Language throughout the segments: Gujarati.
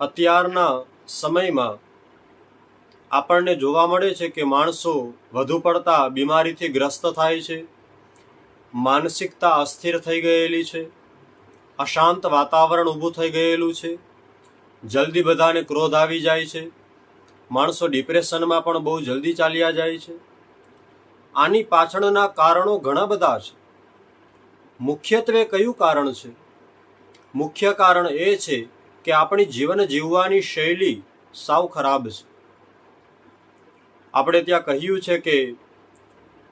અત્યારના સમયમાં આપણને જોવા મળે છે કે માણસો વધુ પડતા બીમારીથી ગ્રસ્ત થાય છે, માનસિકતા અસ્થિર થઈ ગયેલી છે, અશાંત વાતાવરણ ઊભું થઈ ગયેલું છે, જલ્દી બધાને ક્રોધ આવી જાય છે, માણસો ડિપ્રેશનમાં પણ બહુ જલ્દી ચાલ્યા જાય છે. આની પાછળના કારણો ઘણા બધા છે. મુખ્યત્વે કયું કારણ છે? મુખ્ય કારણ એ છે કે આપણી જીવન જીવવાની શૈલી સાવ ખરાબ છે. આપણે ત્યાં કહ્યું છે કે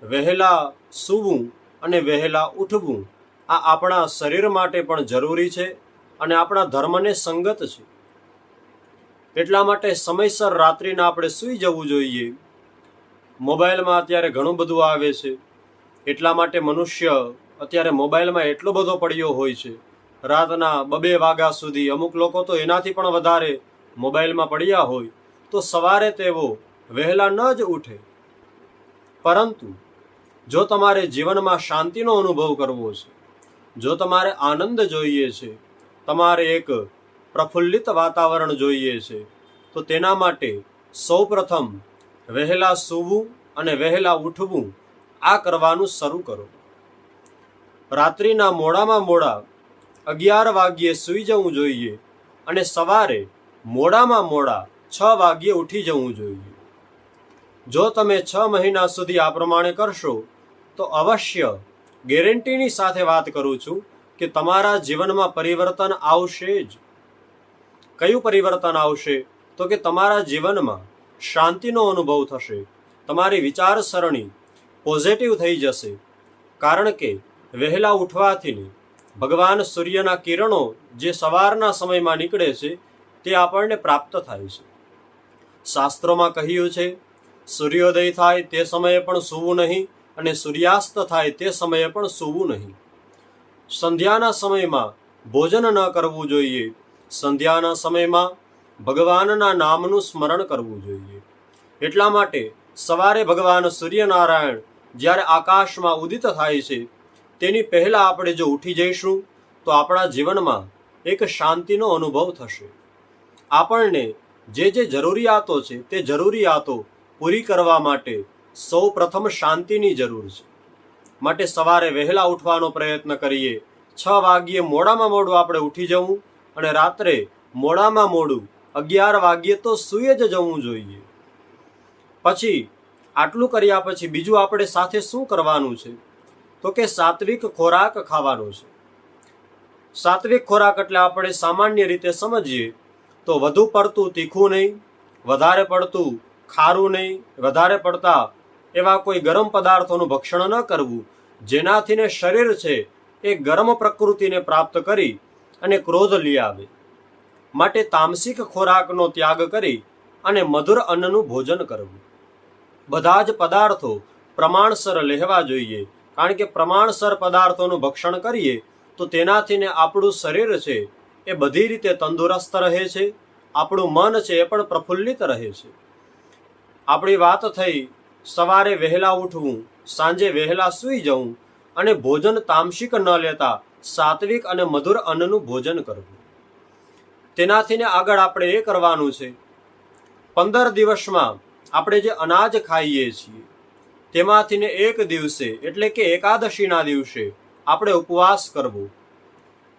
વહેલા સૂવું અને વહેલા ઉઠવું આ આપણા શરીર માટે પણ જરૂરી છે અને આપણા ધર્મને સંગત છે. એટલા માટે સમયસર રાત્રિના આપણે સૂઈ જવું જોઈએ. મોબાઈલમાં અત્યારે ઘણું બધું આવે છે. એટલા માટે મનુષ્ય અત્યારે મોબાઈલમાં એટલો બધો પડ્યો હોય છે રાતના બબે વાગ્યા સુધી અમુક લોકો તો એનાથી પણ વધારે મોબાઈલમાં પડ્યા હોય, તો સવારે તેઓ વહેલા ન જ ઉઠે. પરંતુ જો તમારે જીવનમાં શાંતિનો અનુભવ કરવો છે, જો તમારે આનંદ જોઈએ છે, તમારે એક પ્રફુલ્લિત વાતાવરણ જોઈએ છે, તો તેના માટે સૌપ્રથમ વહેલા સૂવું અને વહેલા ઉઠવું આ કરવાનું શરૂ કરો. રાત્રિના મોડામાં મોડા અગિયાર વાગ્યે સૂઈ જવું જોઈએ અને સવારે મોડામાં મોડા છ વાગ્યે ઉઠી જવું જોઈએ. જો તમે છ મહિના સુધી આ પ્રમાણે કરશો, તો અવશ્ય ગેરંટીની સાથે વાત કરું છું કે તમારા જીવનમાં પરિવર્તન આવશે જ. કયું પરિવર્તન આવશે? તો કે તમારા જીવનમાં શાંતિનો અનુભવ થશે. તમારી વિચારસરણી પોઝિટિવ થઈ જશે. કારણ કે વહેલા ઉઠવાથી ભગવાન સૂર્યના કિરણો જે સવારના સમયમાં નીકળે છે, તે આપણને પ્રાપ્ત થાય છે. શાસ્ત્રોમાં કહ્યું છે, સૂર્યોદય થાય તે સમયે પણ સૂવું નહીં અને સૂર્યાસ્ત થાય તે સમયે પણ સૂવું નહીં. સંધ્યાના સમયમાં ભોજન ન કરવું જોઈએ. સંધ્યાના સમયમાં ભગવાનના નામનું સ્મરણ કરવું જોઈએ. એટલા માટે સવારે ભગવાન સૂર્યનારાયણ જ્યારે આકાશમાં ઉદિત થાય છે તેની પહેલાં આપણે જો ઉઠી જઈશું, તો આપણા જીવનમાં એક શાંતિનો અનુભવ થશે. આપણને જે જે જરૂરિયાતો છે, તે જરૂરિયાતો પૂરી કરવા માટે સૌ પ્રથમ શાંતિની જરૂર છે. માટે સવારે વહેલા ઉઠવાનો પ્રયત્ન કરીએ. છ વાગ્યે મોડામાં મોડું આપણે ઉઠી જવું અને રાત્રે મોડામાં મોડું અગિયાર વાગ્યે તો સૂઈ જ જવું જોઈએ. પછી આટલું કર્યા પછી બીજું આપણે સાથે શું કરવાનું છે? તો કે સાત્વિક ખોરાક ખાવાનો છે. સાત્વિક ખોરાક એટલે આપણે સામાન્ય રીતે સમજીએ તો વધુ પડતું તીખું નહીં, વધારે પડતું ખારું નહીં, વધારે પડતા એવા કોઈ ગરમ પદાર્થોનું ભક્ષણ ન કરવું જેનાથીને શરીર છે એ ગરમ પ્રકૃતિને પ્રાપ્ત કરી અને ક્રોધ લઈ આવે. માટે તામસિક ખોરાકનો ત્યાગ કરી અને મધુર અન્નનું ભોજન કરવું. બધા જ પદાર્થો પ્રમાણસર લેવા જોઈએ કારણ કે પ્રમાણસર પદાર્થોનું ભક્ષણ કરીએ, તો તેનાથીને આપણું શરીર છે, એ બધી રીતે તંદુરસ્ત રહે છે, આપણું મન છે, એ પણ પ્રફુલ્લિત રહે છે. આપણી વાત થઈ, સવારે વહેલા ઉઠવું, સાંજે વહેલા સૂઈ જવું, અને ભોજન તામસિક ન લેતા સાત્વિક અને મધુર અન્નનું ભોજન કરવું. તેનાથીને આગળ આપણે એ કરવાનું છે, પંદર દિવસમાં આપણે જે અનાજ ખાઈએ છીએ તેમાંથીને એક દિવસે, એટલે કે એકાદશીના દિવસે, આપણે ઉપવાસ કરવો.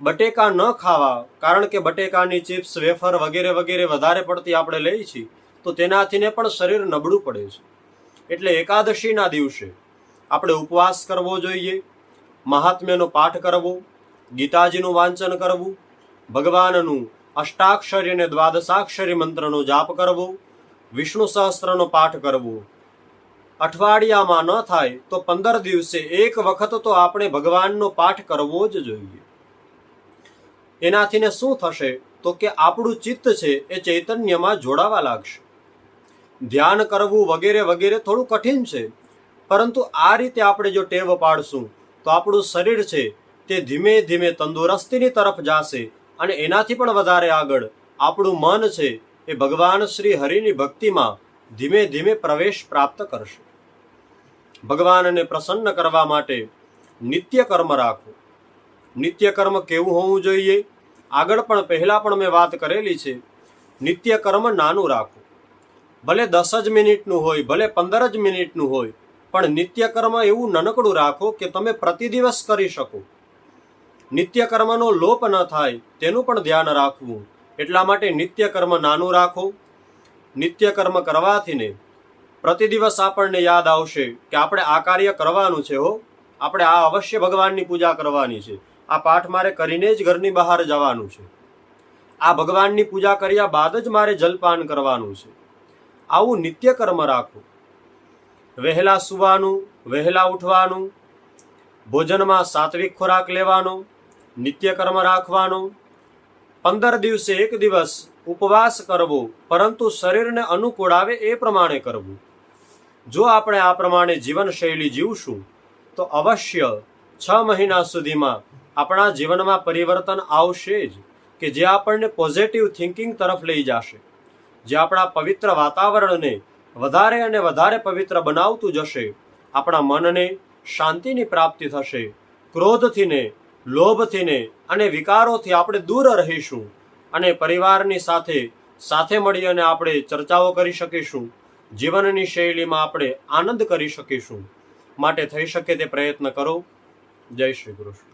બટેકા ન ખાવા, કારણ કે બટેકાની ચિપ્સ, વેફર વગેરે વગેરે વધારે પડતી આપણે લઈએ છીએ, તો તેનાથીને પણ શરીર નબળું પડે છે. એટલે એકાદશીના દિવસે આપણે ઉપવાસ કરવો જોઈએ, મહાત્મ્યનો પાઠ કરવો, ગીતાજીનું વાંચન કરવું, ભગવાનનું અષ્ટાક્ષરી અને દ્વાદશાક્ષરી મંત્રનો જાપ કરવો, વિષ્ણુ સહસ્ત્રનો પાઠ કરવો અઠવાડિયામાં ન થાય તો પંદર દિવસે એક વખત તો આપણે ભગવાનનો પાઠ કરવો જ જોઈએ. એનાથીને શું થશે? તો કે આપણું ચિત્ત છે એ ચૈતન્યમાં જોડાવા લાગશે. ધ્યાન કરવું વગેરે વગેરે થોડું કઠિન છે, પરંતુ આ રીતે આપણે જો ટેવ પાડશું, તો આપણું શરીર છે તે ધીમે ધીમે તંદુરસ્તીની તરફ જશે અને એનાથી પણ વધારે આગળ આપણું મન છે એ ભગવાન શ્રી હરિની ભક્તિમાં ધીમે ધીમે પ્રવેશ પ્રાપ્ત કરશે. ભગવાનને પ્રસન્ન કરવા માટે નિત્ય કર્મ રાખો. નિત્ય કર્મ કેવું હોવું જોઈએ? આગળ પણ પહેલા પણ મેં વાત કરેલી છે. નિત્ય કર્મ નાનું રાખો. ભલે દસ જ મિનિટનું હોય, ભલે પંદર જ મિનિટનું હોય, પણ નિત્ય કર્મ એવું નાનકડું રાખો કે તમે પ્રતિદિવસ કરી શકો. નિત્ય કર્મનો લોપ ન થાય, તેનું પણ ધ્યાન રાખવું. એટલા માટે નિત્ય કર્મ નાનું રાખો. નિત્ય કર્મ કરવાથી ને પ્રતિદિવસ આપણને યાદ આવશે કે આપણે આ કાર્ય કરવાનું છે હો. આપણે આ અવશ્ય ભગવાનની પૂજા કરવાની છે. આ પાઠ મારે કરીને જ ઘરની બહાર જવાનું છે. આ ભગવાનની પૂજા કર્યા બાદ જ મારે જલપાન કરવાનું છે. આવું નિત્ય કર્મ રાખો. વહેલા સુવાનું, વહેલા ઉઠવાનું, ભોજનમાં સાત્વિક ખોરાક લેવાનો નિત્ય કર્મ રાખવાનો. પંદર દિવસે એક દિવસ ઉપવાસ કરવો, પરંતુ શરીરને અનુકૂળ આવે એ પ્રમાણે કરવું. જો આપણે આ પ્રમાણે જીવનશૈલી જીવશું, તો અવશ્ય છ મહિના સુધીમાં આપણા જીવનમાં પરિવર્તન આવશે જ, કે જે આપણને પોઝિટિવ થિંકિંગ તરફ લઈ જશે. જે આપણા પવિત્ર વાતાવરણને વધારે અને વધારે પવિત્ર બનાવતું જશે, આપણા મનને શાંતિની પ્રાપ્તિ થશે ક્રોધથી ને લોભથી ને અને વિકારોથી આપણે દૂર રહીશું. અને પરિવારની સાથે સાથે મળી અને આપણે ચર્ચાઓ કરી શકીશું. જીવનની શૈલીમાં આપણે આનંદ કરી શકીશું. માટે થઈ શકે તે પ્રયત્ન કરો. જય શ્રી કૃષ્ણ.